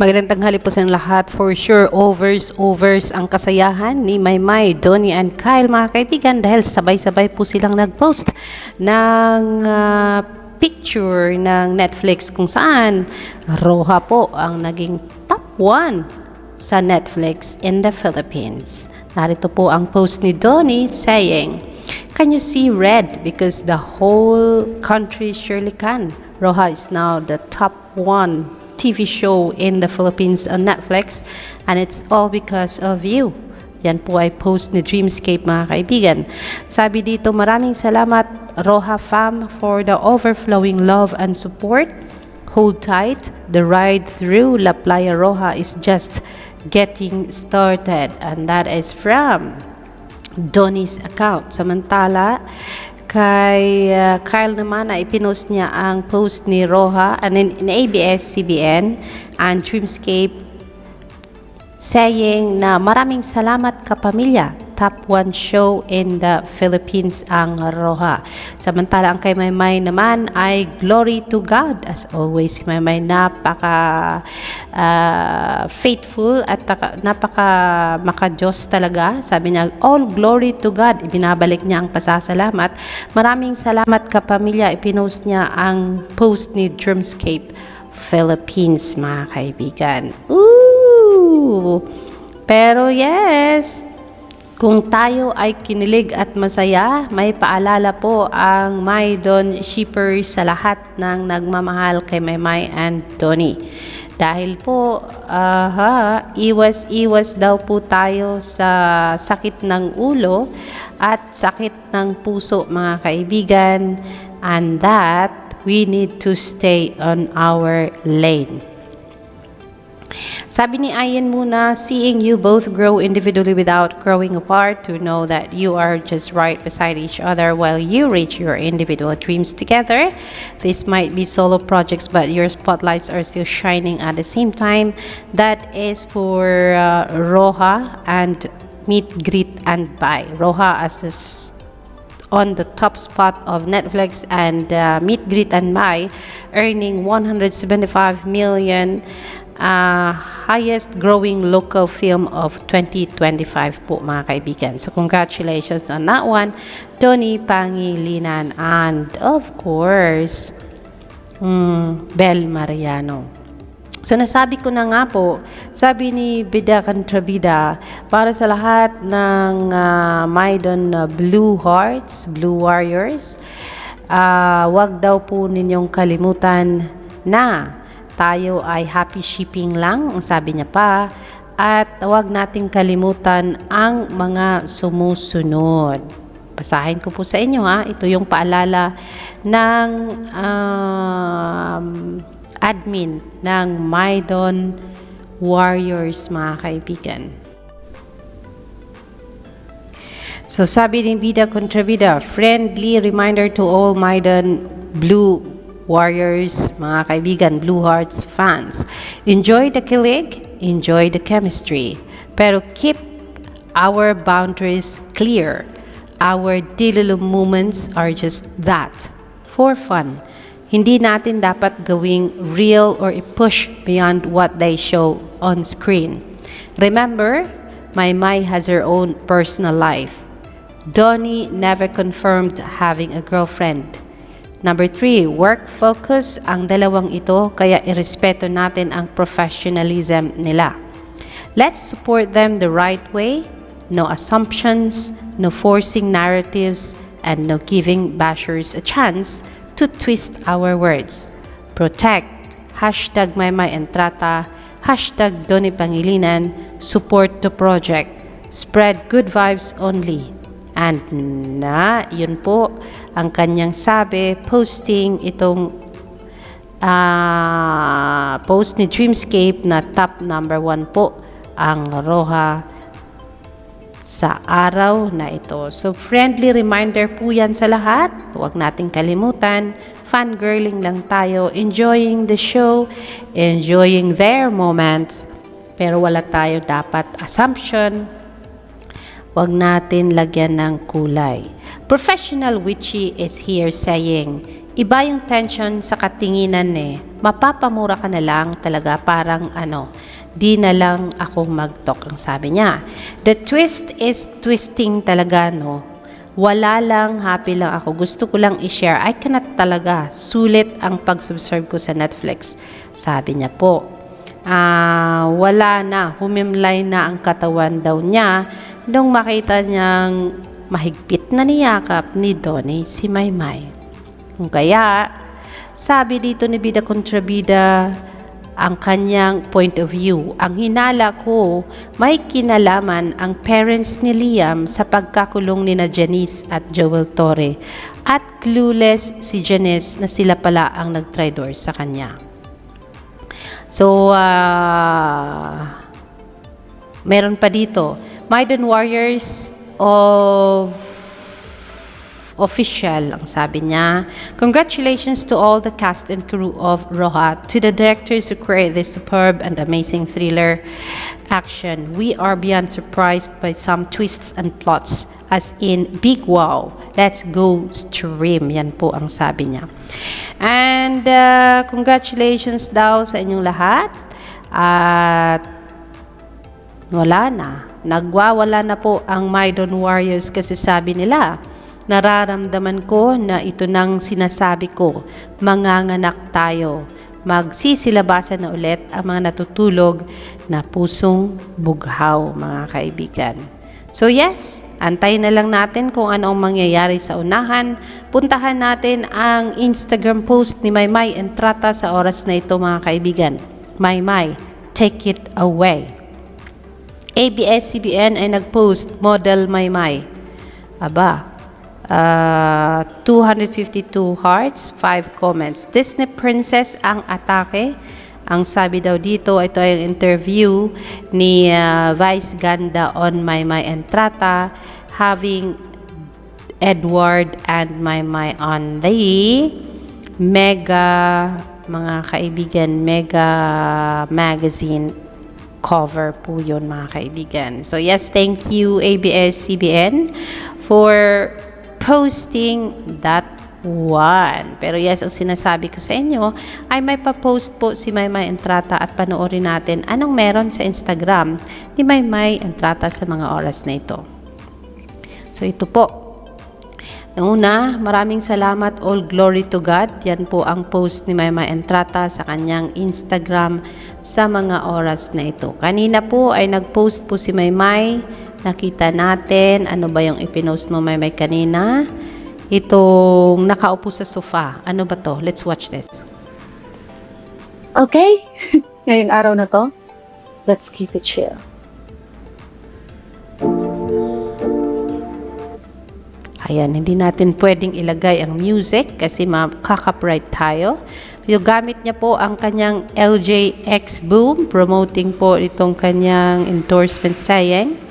Magandang tanghali po sa lahat. For sure, overs, overs ang kasayahan ni Maymay, Donnie, and Kyle, mga kaibigan, dahil sabay-sabay po silang nag-post ng ah, picture ng Netflix kung saan Roha po ang naging top 1 sa Netflix in the Philippines. Narito po ang post ni Donnie saying, Can you see red? Because the whole country surely can. Roha is now the top one TV show in the Philippines on Netflix and it's all because of you. Yan po ay post ni Dreamscape mga kaibigan. Sabi dito, maraming salamat Roha fam for the overflowing love and support. Hold tight, the ride through La Playa Roja is just getting started and that is from Donnie's account. Samantala, kay uh, Kyle naman ay pinost niya ang post ni Roha and in, in ABS-CBN and Dreamscape saying na maraming salamat kapamilya. Top 1 show in the Philippines ang Roha. Samantala ang kay Maymay naman ay glory to God. As always, si Maymay napaka ah, faithful at napaka makajos talaga. Sabi niya, all glory to God. Ibinabalik niya ang pasasalamat. Maraming salamat kapamilya. Ipinost niya ang post ni Dreamscape Philippines, mga kaibigan. Ooh! Pero yes, kung tayo ay kinilig at masaya, may paalala po ang Maydon Shippers sa lahat ng nagmamahal kay Maymay and Tony. Dahil po, aha, iwas-iwas daw po tayo sa sakit ng ulo at sakit ng puso mga kaibigan and that we need to stay on our lane. Sabi ni Ayan muna, seeing you both grow individually without growing apart, to know that you are just right beside each other while you reach your individual dreams together. This might be solo projects, but your spotlights are still shining at the same time. That is for uh, and Meet, Greet, and Buy. Roha as this on the top spot of Netflix and uh, Meet, Greet, and Buy, earning 175 million, uh, highest growing local film of 2025 po mga kaibigan. So congratulations on that one, Tony Pangilinan, and of course, mm, Bel Mariano. So nasabi ko na nga po, sabi ni Bida Contrabida, para sa lahat ng uh, Maidon na Blue Hearts, Blue Warriors, ah, wag daw po ninyong kalimutan na tayo ay happy shipping lang, ang sabi niya pa, at wag nating kalimutan ang mga sumusunod. Basahin ko po sa inyo ha. Ito yung paalala ng um, admin ng Maidon Warriors mga kaibigan. So sabi ni Bida Contrabida, friendly reminder to all Maidon Blue Warriors, mga kaibigan, Blue Hearts fans. Enjoy the kilig, enjoy the chemistry, pero keep our boundaries clear. Our daily moments are just that, for fun. Hindi natin dapat gawing real or i-push beyond what they show on screen. Remember, Maymay has her own personal life. Donnie never confirmed having a girlfriend. Number three, work focus ang dalawang ito kaya irespeto natin ang professionalism nila. Let's support them the right way, no assumptions, no forcing narratives, and no giving bashers a chance to twist our words. Protect, hashtag Maymay hashtag Doni support the project, spread good vibes only. And na, yun po ang kanyang sabi, posting itong ah, post ni Dreamscape na top number one po ang Roha sa araw na ito. So, friendly reminder po yan sa lahat. Huwag nating kalimutan. Fangirling lang tayo. Enjoying the show. Enjoying their moments. Pero wala tayo dapat assumption. Huwag natin lagyan ng kulay. Professional Witchy is here saying, iba yung tension sa katinginan eh. Mapapamura ka na lang talaga parang ano, di na lang ako mag-talk ang sabi niya. The twist is twisting talaga no. Wala lang, happy lang ako. Gusto ko lang i-share. I cannot talaga. Sulit ang pag-subscribe ko sa Netflix. Sabi niya po. Ah, wala na. Humimlay na ang katawan daw niya nung makita niyang mahigpit na niyakap ni Donnie si Maymay. Kung kaya, sabi dito ni Bida Kontrabida, ang kanyang point of view. Ang hinala ko, may kinalaman ang parents ni Liam sa pagkakulong ni na Janice at Joel Torre at clueless si Janice na sila pala ang nag-traitor sa kanya. So, ah, meron pa dito, Maiden Warriors of official, ang sabi niya. Congratulations to all the cast and crew of Roha, to the directors who create this superb and amazing thriller action. We are beyond surprised by some twists and plots, as in big wow. Let's go stream. Yan po ang sabi niya. And uh, congratulations daw sa inyong lahat. At wala na. Nagwawala na po ang Maidon Warriors kasi sabi nila, nararamdaman ko na ito nang sinasabi ko, manganganak tayo. Magsisilabasan na ulit ang mga natutulog na pusong bughaw, mga kaibigan. So yes, antayin na lang natin kung ano ang mangyayari sa unahan. Puntahan natin ang Instagram post ni Maymay Entrata sa oras na ito, mga kaibigan. Maymay, take it away. ABS-CBN ay nag-post model Maymay. Aba, ah, 252 hearts, 5 comments. Disney Princess ang atake. Ang sabi daw dito, ito ay interview ni ah, Vice Ganda on Maymay Entrata having Edward and Maymay on the Mega, mga kaibigan, Mega Magazine cover po yun mga kaibigan. So yes, thank you ABS-CBN for posting that one. Pero yes, ang sinasabi ko sa inyo ay may pa-post po si Maymay Entrata at panoorin natin anong meron sa Instagram ni Maymay Entrata sa mga oras na ito. So ito po, Una, maraming salamat, all glory to God. Yan po ang post ni Mama Entrata sa kanyang Instagram sa mga oras na ito. Kanina po ay nag-post po si Maymay. Nakita natin, ano ba yung ipinost mo Maymay kanina? Itong nakaupo sa sofa. Ano ba to? Let's watch this. Okay? Ngayong araw na to, let's keep it chill. Ayan, hindi natin pwedeng ilagay ang music kasi makaka-copyright tayo. Yung gamit niya po ang kanyang LJX Boom, promoting po itong kanyang endorsement saying.